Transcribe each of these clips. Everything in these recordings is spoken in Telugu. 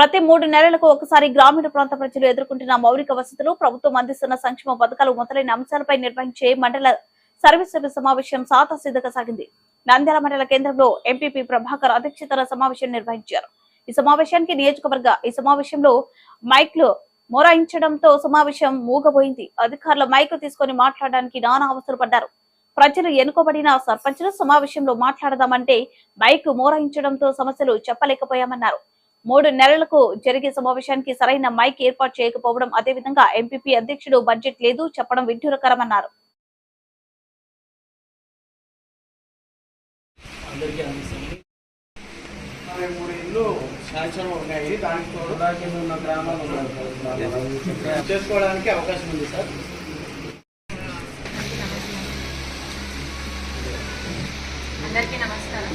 ప్రతి మూడు నెలలకు ఒకసారి గ్రామీణ ప్రాంత ప్రజలు ఎదుర్కొంటున్న మౌలిక వసతులు ప్రభుత్వం అందిస్తున్న సంక్షేమ పథకాలు మొదలైన అంశాలపై నిర్వహించే మండల సర్వీస్ సభ్య సమావేశం సాతాసిద్ధగా సాగింది. నంద్యాల మండల కేంద్రంలో ఎంపీపీ ప్రభాకర్ అధ్యక్షతన సమావేశం నిర్వహించారు. ఈ సమావేశానికి నియోజకవర్గ ఈ సమావేశంలో మైక్లు మొరాయించడంతో సమావేశం మూగబోయింది. అధికారులు మైక్ తీసుకొని మాట్లాడడానికి నానా అవసరం పడ్డారు. ప్రజలు ఎన్నుకోబడిన సర్పంచులు సమావేశంలో మాట్లాడదామంటే మైక్ మోరాయించడంతో సమస్యలు చెప్పలేకపోయామన్నారు. మూడు నెలలకు జరిగే సమావేశానికి సరైన మైక్ ఏర్పాటు చేయకపోవడం అదేవిధంగా ఎంపీపీ అధ్యక్షుడు బడ్జెట్ లేదు చెప్పడం విడ్డూరకరమన్నారు. అందరికీ అందిస్తుంది. అరవై మూడు ఇల్లు శాంక్షన్ ఉన్నాయి. దానికి తోడు దానికి ఉన్న గ్రామాలు ఉన్నాయి. చేసుకోవడానికి అవకాశం ఉంది సార్. అందరికీ నమస్కారం.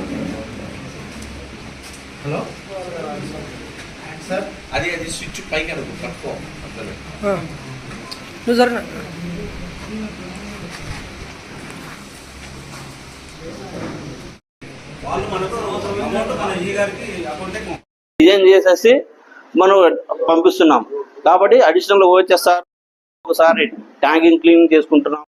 హలో? సార్ అది అది స్విచ్ పైకి అనుకో నువ్వు అకౌంట్ డిజైన్ చేసేసి మనం పంపిస్తున్నాం. కాబట్టి అడిషనల్ వచ్చేసారి ఒకసారి ట్యాంకింగ్ క్లీన్ చేసుకుంటున్నాం.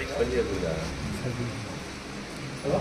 పైకి పని చేయదు హలో